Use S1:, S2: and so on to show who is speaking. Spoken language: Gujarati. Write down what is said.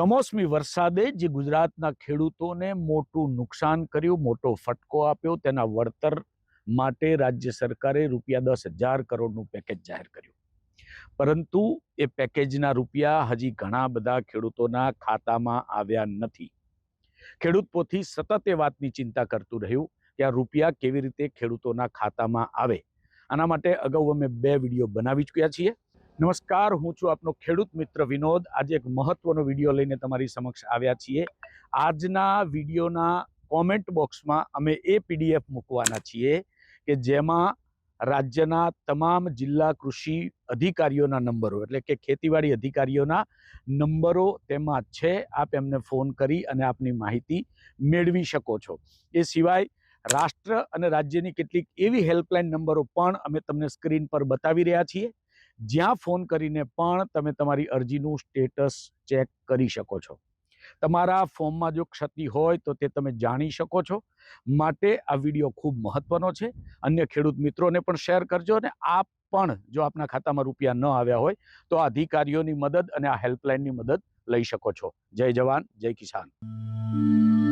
S1: કમોસમી વરસાદે જે ગુજરાતના ખેડૂતોને મોટું નુકસાન કર્યું, મોટો ફટકો આપ્યો, તેના વળતર માટે રાજ્ય સરકારે રૂપિયા દસ હજાર કરોડનું પેકેજ જાહેર કર્યું. પરંતુ એ પેકેજના રૂપિયા હજી ઘણા બધા ખેડૂતોના ખાતામાં આવ્યા નથી. ખેડૂત પોથી સતત એ વાતની ચિંતા કરતું રહ્યું કે આ રૂપિયા કેવી રીતે ખેડૂતોના ખાતામાં આવે. આના માટે અગાઉ અમે બે વીડિયો બનાવી ચૂક્યા છીએ. નમસ્કાર, હું છું આપનો ખેડૂત મિત્ર વિનોદ. આજે એક મહત્વનો વીડિયો લઈને તમારી સમક્ષ આવ્યા છીએ. આજના વિડીયોના કોમેન્ટ બોક્સમાં અમે એ પીડીએફ મૂકવાના છીએ કે જેમાં રાજ્યના તમામ જિલ્લા કૃષિ અધિકારીઓના નંબરો, એટલે કે ખેતીવાડી અધિકારીઓના નંબરો તેમાં છે. આપ એમને ફોન કરી અને આપની માહિતી મેળવી શકો છો. એ સિવાય રાષ્ટ્ર અને રાજ્યની કેટલીક એવી હેલ્પલાઇન નંબરો પણ અમે તમને સ્ક્રીન પર બતાવી રહ્યા છીએ. જ્યાં ફોન કરીને પણ તમે તમારી અરજીનું સ્ટેટસ ચેક કરી શકો છો. તમારા ફોર્મમાં જો ક્ષતિ હોય તો તે તમે જાણી શકો છો. માટે આ વીડિયો ખૂબ મહત્વનો છે. અન્ય ખેડૂત મિત્રોને પણ શેર કરજો અને આપ પણ જો આપના ખાતામાં રૂપિયા ન આવ્યા હોય તો આ અધિકારીઓની મદદ અને આ હેલ્પલાઇનની મદદ લઈ શકો છો. જય જવાન, જય કિસાન.